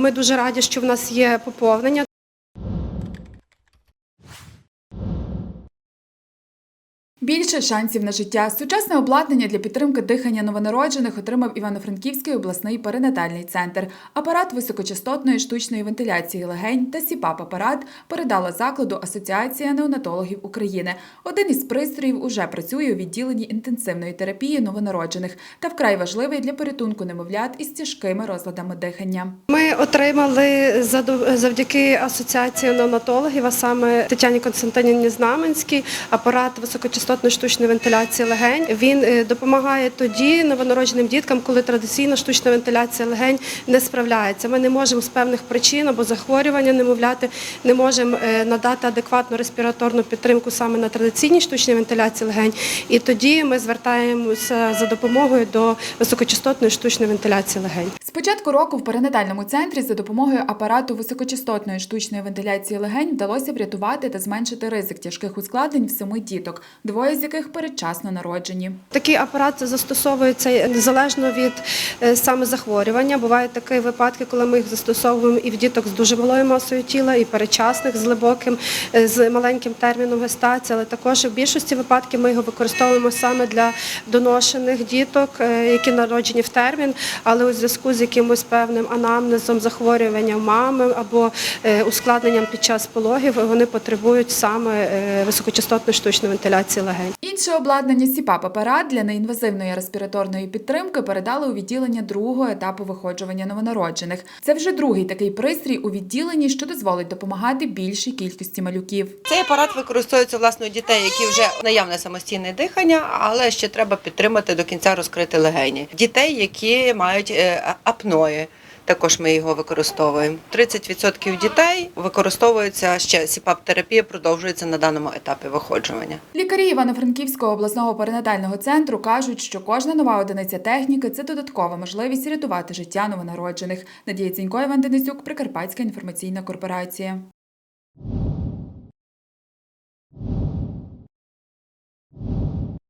Ми дуже раді, що в нас є поповнення. Більше шансів на життя. Сучасне обладнання для підтримки дихання новонароджених отримав Івано-Франківський обласний перинатальний центр. Апарат високочастотної штучної вентиляції легень та СІПАП-апарат передала закладу Асоціація неонатологів України. Один із пристроїв уже працює у відділенні інтенсивної терапії новонароджених та вкрай важливий для порятунку немовлят із тяжкими розладами дихання. Ми отримали завдяки асоціації неонатологів, а саме Тетяні Константинівні Знаменській, апарат високочастотної штучної вентиляції легень. Він е, допомагає тоді новонародженим діткам, коли традиційна штучна вентиляція легень не справляється. Ми не можемо з певних причин або захворювання немовляти, не можемо е, надати адекватну респіраторну підтримку саме на традиційній штучній вентиляції легень. І тоді ми звертаємося за допомогою до високочастотної штучної вентиляції легень. З початку року в перинатальному центрі за допомогою апарату високочастотної штучної вентиляції легень вдалося врятувати та зменшити ризик тяжких ускладнень в семи діток, двоє з яких передчасно народжені. Такий апарат застосовується незалежно від е, саме захворювання. Бувають такі випадки, коли ми їх застосовуємо і в діток з дуже малою масою тіла, і перечасних з глибоким, е, з маленьким терміном гестації, але також в більшості випадків ми його використовуємо саме для доношених діток, е, які народжені в термін, але у зв'язку з якимось певним анамнезом, захворюванням мами або е, ускладненням під час пологів, вони потребують саме е, високочастотної штучної вентиляції легень. Інше обладнання СІПАП-апарат для неінвазивної респіраторної підтримки передали у відділення другого етапу виходжування новонароджених. Це вже другий такий пристрій у відділенні, що дозволить допомагати більшій кількості малюків. Цей апарат використовується власне у дітей, які вже наявне самостійне дихання, але ще треба підтримати до кінця розкрити легені. Дітей, які мають е, апної. Також ми його використовуємо. 30% дітей використовується ще СІПАП-терапія продовжується на даному етапі виходжування. Лікарі Івано-Франківського обласного перинатального центру кажуть, що кожна нова одиниця техніки це додаткова можливість рятувати життя новонароджених. Надія Цінько, Іван Денисюк, Прикарпатська інформаційна корпорація.